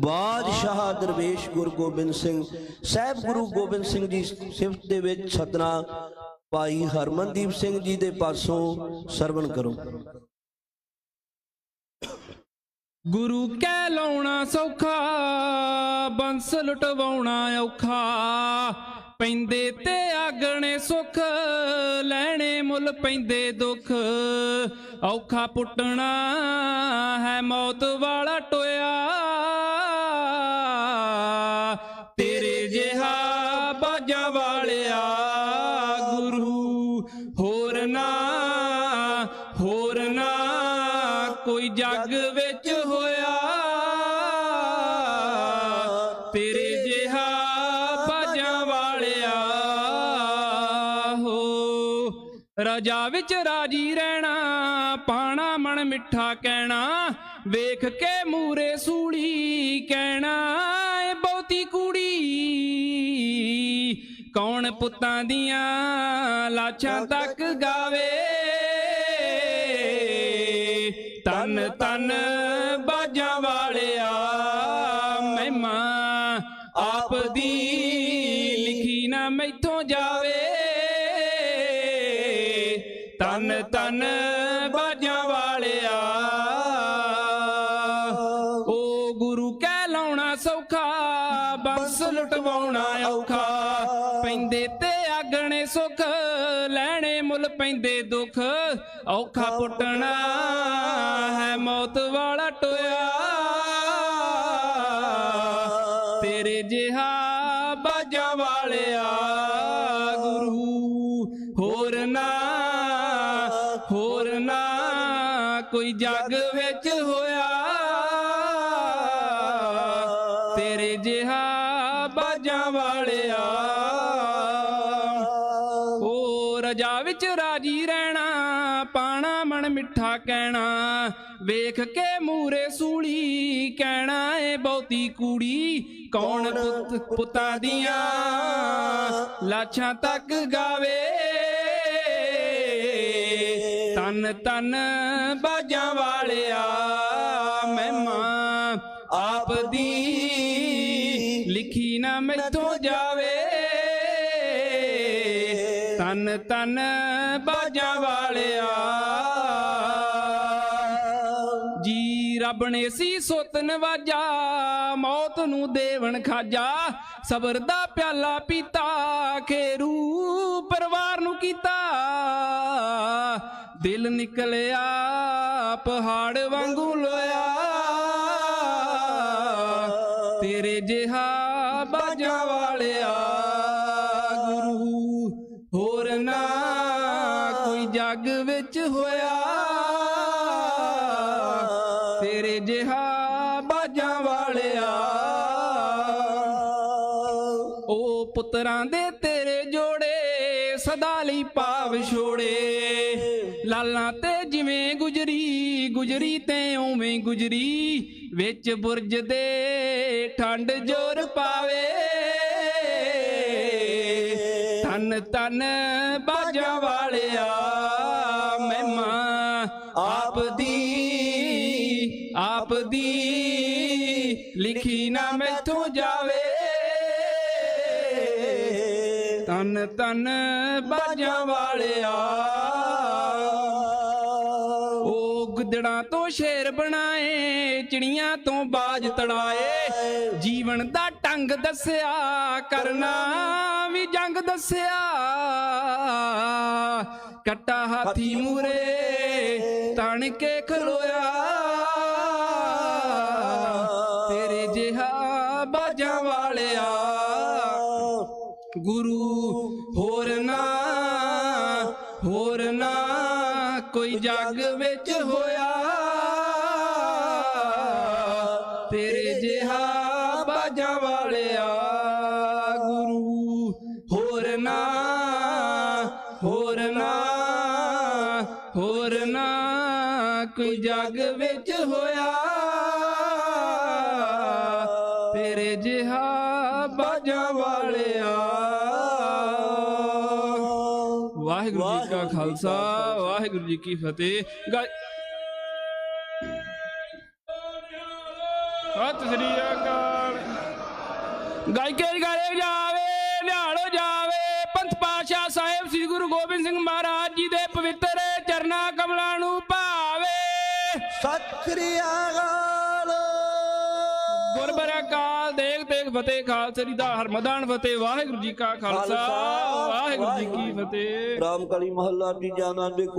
ਬਾਦਸ਼ਾਹ ਦਰਵੇਸ਼ ਗੁਰੂ ਗੋਬਿੰਦ ਸਿੰਘ, ਸਾਹਿਬ ਗੁਰੂ ਗੋਬਿੰਦ ਸਿੰਘ ਜੀ ਸਿਫਤ ਦੇ ਵਿੱਚ ਸਤਨਾ ਭਾਈ ਹਰਮਨਦੀਪ ਸਿੰਘ ਜੀ ਦੇ ਪਾਸੋਂ ਸਰਵਣ ਕਰੋ। ਗੁਰੂ ਕਹਿ ਲਾਉਣਾ ਸੌਖਾ, ਬੰਸ ਲੁਟਵਾਉਣਾ ਔਖਾ। ਪੈਂਦੇ ਤੇ ਆਗਣੇ ਸੁਖ, ਲੈਣੇ ਮੁੱਲ ਪੈਂਦੇ ਦੁੱਖ। ਔਖਾ ਪੁੱਟਣਾ ਹੈ ਮੌਤ ਵਾਲਾ ਟੋਇਆ ਕੋਈ ਜੱਗ ਵਿੱਚ ਹੋਇਆ। ਤੇਰੇ ਜਿਹਾ ਭਜਾਂ ਵਾਲਿਆ। ਹੋ, ਰਜਾ ਵਿੱਚ ਰਾਜੀ ਰਹਿਣਾ, ਪਾਣਾ ਮਨ ਮਿੱਠਾ ਕਹਿਣਾ, ਵੇਖ ਕੇ ਮੂਰੇ ਸੂੜੀ ਕਹਿਣਾ ਏ ਬਹੁਤੀ ਕੁੜੀ। ਕੌਣ ਪੁੱਤਾਂ ਦੀਆਂ ਲਾਛਾਂ ਤੱਕ ਗਾਵੇ? ਤਨ ਤਨ ਬਾਜਾਂ ਵਾਲਿਆ ਮਹਿਮਾ ਆਪ ਦੀ ਲਿਖੀ ਨਾ ਮੈਥੋਂ ਜਾਵੇ। ਤਨ ਤਨ ਬਾਜਾਂ ਵਾਲਿਆ, ਓ ਗੁਰੂ ਕਹਿ ਲਾਉਣਾ ਸੌਖਾ, ਬੰਸ ਲੁਟਵਾਉਣਾ ਔਖਾ। ਪੈਂਦੇ ਤੇ ਆਗਣੇ ਸੁਖ, ਲੈਣੇ ਮੁੱਲ ਪੈਂਦੇ ਦੁੱਖ, ਔਖਾ ਪੁੱਟਣਾ ਮੌਤ ਵਾਲਾ ਟੋਇਆ। ਤੇਰੇ ਜਿਹਾ ਬਾਜਾਂ ਵਾਲਿਆ ਗੁਰੂ। ਹੋਰ ਨਾ ਹੋਰ ਨਾ ਕੋਈ ਜੱਗ ਵਿੱਚ ਹੋਇਆ। ਤੇਰੇ ਜਿਹਾ ਬਾਜਾਂ ਵਾਲਿਆ। ਓ ਰਜਾ ਵਿੱਚ ਰਾਜੀ ਰਹਿਣਾ, ਪਾਣਾ ਮਨ ਮਿੱਠਾ ਕਹਿਣਾ। ਵੇਖ ਕੇ ਮੂਰੇ ਸੂਲੀ ਕਹਿਣਾ ਏ ਬਹੁਤੀ ਕੁੜੀ ਕੌਣ ਪੁੱਤ ਪੁੱਤਾਂ ਦੀਆਂ ਲਾਸ਼ਾਂ ਤੱਕ ਗਾਵੇ? ਤਨ ਤਨ ਬਾਜਾਂ ਵਾਲਿਆ ਮਹਿਮਾ ਆਪ ਦੀ ਲਿਖੀ ਨਾ ਮੈਥੋਂ ਜਾਵੇ। ਤਨ ਤਨ ਬਾਜਾਂ ਵਾਲਿਆ ਜੀ ਰੱਬ ਨੇ ਸੀ ਸੁੱਤ ਨਵਾਜਾ, ਮੌਤ ਨੂੰ ਦੇਵਣ ਖਾਜਾ। ਸਬਰ ਦਾ ਪਿਆਲਾ ਪੀਤਾ, ਖੇਰੂ ਪਰਿਵਾਰ ਨੂੰ ਕੀਤਾ। ਦਿਲ ਨਿਕਲਿਆ, ਪਹਾੜ ਵਾਂਗੂ ਲੋਇਆ। ਤੇਰੇ ਜਿਹਾ ਬਾਜਾਂ ਵਾਲਿਆ। ਤੇਰੇ ਜਿਹਾ ਬਾਜਾਂ ਵਾਲਿਆ। ਉਹ ਪੁੱਤਰਾਂ ਦੇ ਤੇਰੇ ਜੋੜੇ ਸਦਾ ਲਈ ਭਾਵ ਛੋੜੇ। ਲਾਲਾਂ ਤੇ ਜਿਵੇਂ ਗੁਜਰੀ ਗੁਜਰੀ ਤੇ ਉਵੇਂ ਗੁਜਰੀ। ਵਿੱਚ ਬੁਰਜ ਦੇ ਠੰਡ ਜੋਰ ਪਾਵੇ। ਤਨ ਤਨ ਬਾਜਾਂ ਵਾਲਿਆ ਮਹਿਮਾ ਆਪ ਦੀ ਆਪ ਦੀ ਲਿਖੀ ਨਾ ਮੈਥੋਂ ਜਾਵੇ। ਤਨ ਤਨ ਬਾਜਾਂ ਵਾਲਿਆ। ਉਹ ਗੁੱਦੜਾਂ ਤੋਂ ਸ਼ੇਰ ਬਣਾਏ, ਚਿੜੀਆਂ ਤੋਂ ਬਾਜ ਤੜਾਏ। ਜੀਵਨ ਦਾ ਢੰਗ ਦੱਸਿਆ, ਕਰਨਾ ਵੀ ਜੰਗ ਦੱਸਿਆ। ਕੱਟਾ ਹਾਥੀ ਮੂਰੇ, ਤਣ ਕੇ ਖਲੋਇਆ। ਜਿਹਾ ਬਾਜਾਂ ਵਾਲਿਆ। ਗੁਰੂ, ਹੋਰ ਨਾ ਹੋਰ ਨਾ ਕੋਈ ਜੱਗ ਵਿੱਚ ਹੋਇਆ। ਤੇਰੇ ਜਿਹਾ ਬਾਜਾਂ ਵਾਲਿਆ। ਗੁਰੂ, ਹੋਰ ਨਾ ਹੋਰ ਨਾ ਹੋਰ ਨਾ ਕੋਈ ਜੱਗ ਵਿੱਚ ਹੋਇਆ। ਤੇਰੇ ਜਿਹਾ ਬਾਜਾਂ ਵਾਲਿਆ। ਵਾਹਿਗੁਰੂ ਜੀ ਕਾ ਖਾਲਸਾ ਵਾਹਿਗੁਰੂ ਜੀ ਕੀ ਫਤਿਹ। ਗਾ- ਸਤਿ ਸ੍ਰੀ ਅਕਾਲ। ਗਾਇਕੇ ਗਾਲੇ ਜਾਵੇ ਗੁਰਬਰ ਅਕਾਲ ਦੇਖ ਦੇਖ ਫਤਿਹ ਖਾਲਸੇ ਦੀ ਦਾ ਹਰਮਦਾਨ ਫਤਿਹ ਵਾਹਿਗੁਰੂ ਜੀ ਕਾ ਖਾਲਸਾ ਵਾਹਿਗੁਰੂ ਜੀ ਕੀ। ਫਤਿਹ ਰਾਮ ਕਲੀ ਮਹੱਲਾ ਤੀਜਾ ਨਾਨਕ